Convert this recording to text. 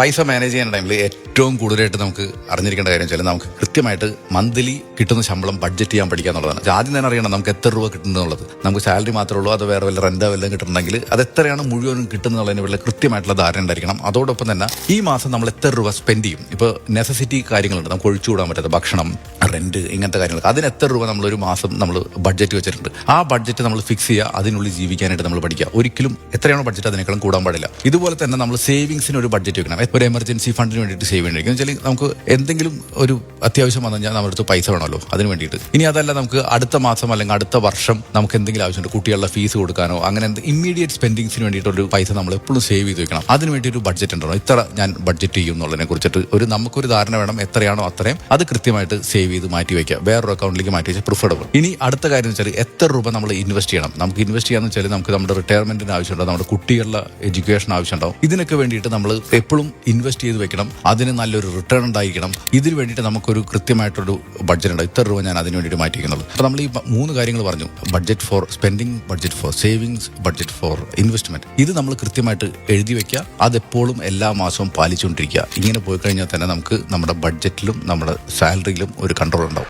പൈസ മാനേജ് ചെയ്യുന്ന ടൈമിൽ ഏറ്റവും കൂടുതലായിട്ട് നമുക്ക് അറിഞ്ഞിരിക്കേണ്ട കാര്യം വെച്ചാൽ നമുക്ക് കൃത്യമായിട്ട് മന്ത്ലി കിട്ടുന്ന ശമ്പളം ബഡ്ജറ്റ് ചെയ്യാൻ പഠിക്കുക എന്നുള്ളതാണ്. ആദ്യം തന്നെ അറിയണം നമുക്ക് എത്ര രൂപ കിട്ടുന്നുള്ളത് നമുക്ക് സാലറി മാത്രമേ ഉള്ളൂ അത് വേറെ വല്ല റെന്റോ വല്ലതും കിട്ടുന്നുണ്ടെങ്കിൽ അത് എത്രയാണ് മുഴുവനും കിട്ടുന്നതിനെ വല്ല കൃത്യമായിട്ടുള്ള ധാരണ ഉണ്ടായിരിക്കണം. അതോടൊപ്പം തന്നെ ഈ മാസം നമ്മൾ എത്ര രൂപ സ്പെൻഡ് ചെയ്യും. ഇപ്പോൾ നെസസിറ്റി കാര്യങ്ങളുണ്ട്. നമുക്ക് ഒഴിച്ചുകൂടാൻ പറ്റാത്ത ഭക്ഷണം റെന്റ് ഇങ്ങനത്തെ കാര്യങ്ങളൊക്കെ. അതിന് എത്ര രൂപ നമ്മളൊരു മാസം നമ്മൾ ബഡ്ജറ്റ് വെച്ചിട്ടുണ്ട്? ആ ബഡ്ജറ്റ് നമ്മൾ ഫിക്സ് ചെയ്യുക അതിനുള്ളിൽ ജീവിക്കാനായിട്ട് നമ്മൾ പഠിക്കുക. ഒരിക്കലും എത്രയാണോ ബഡ്ജറ്റ് അതിനേക്കാളും കൂടാൻ പാടില്ല. ഇതുപോലെ തന്നെ നമ്മൾ സേവിങ്സിന് ഒരു ബഡ്ജറ്റ് വെക്കണം. ഒരു എമർജൻസി ഫണ്ടിന് വേണ്ടിയിട്ട് സേവ് ചെയ്യണം വെച്ചാൽ നമുക്ക് എന്തെങ്കിലും ഒരു അത്യാവശ്യം വന്നു കഴിഞ്ഞാൽ നമ്മുടെ അടുത്ത് പൈസ വേണമല്ലോ അതിന് വേണ്ടിയിട്ട്. ഇനി അതല്ല നമുക്ക് അടുത്ത മാസം അല്ലെങ്കിൽ അടുത്ത വർഷം നമുക്ക് എന്തെങ്കിലും ആവശ്യമുണ്ട് കുട്ടികളുടെ ഫീസ് കൊടുക്കാനോ അങ്ങനെ ഇമ്മീഡിയറ്റ് സ്പെൻഡിങ്സിന് വേണ്ടിയിട്ടൊരു പൈസ നമ്മൾ എപ്പോഴും സേവ് ചെയ്ത് വെക്കണം. അതിന് വേണ്ടി ഒരു ബഡ്ജറ്റ് ഉണ്ടോ ഇത്ര ഞാൻ ബഡ്ജറ്റ് ചെയ്യും എന്നുള്ളതിനെ കുറിച്ചിട്ട് ഒരു നമുക്കൊരു ധാരണ വേണം എത്രയാണോ അത്രയും അത് കൃത്യമായിട്ട് സേവ് ചെയ്ത് മാറ്റി വെക്കാം വേറൊരു അക്കൗണ്ടിലേക്ക് മാറ്റി വെച്ചാൽ പ്രിഫറബിൾ ഇനി അടുത്ത കാര്യം എന്ന് വെച്ചാൽ എത്ര രൂപ നമ്മൾ ഇൻവെസ്റ്റ് ചെയ്യണം. നമുക്ക് ഇൻവെസ്റ്റ് ചെയ്യാന്ന് വെച്ചാൽ നമുക്ക് നമ്മുടെ റിട്ടയർമെന്റിന് ആവശ്യമുണ്ടോ നമ്മുടെ കുട്ടികളുടെ എഡ്യൂക്കേഷൻ ആവശ്യമുണ്ടോ ഇതിനൊക്കെ വേണ്ടിയിട്ട് നമ്മൾ എപ്പോഴും ഇൻവെസ്റ്റ് ചെയ്ത് വെക്കണം. അതിന് നല്ലൊരു റിട്ടേൺ ഉണ്ടായിരിക്കണം. ഇതിന് വേണ്ടിയിട്ട് നമുക്കൊരു കൃത്യമായിട്ടൊരു ബഡ്ജറ്റ് ഉണ്ട്. ഇത്ര രൂപ ഞാൻ അതിന് വേണ്ടിയിട്ട് മാറ്റിയിരിക്കുന്നുള്ളൂ. അപ്പോൾ നമ്മൾ ഈ മൂന്ന് കാര്യങ്ങൾ പറഞ്ഞു. Budget for spending budget for savings budget for investment ഇത് നമ്മൾ കൃത്യമായിട്ട് എഴുതി വെക്കുക. അതെപ്പോഴും എല്ലാ മാസവും പാലിച്ചുകൊണ്ടിരിക്കുക. ഇങ്ങനെ പോയി കഴിഞ്ഞാൽ തന്നെ നമുക്ക് നമ്മുടെ ബഡ്ജറ്റിലും നമ്മുടെ സാലറിയിലും ഒരു കൺട്രോൾ ഉണ്ടാവും.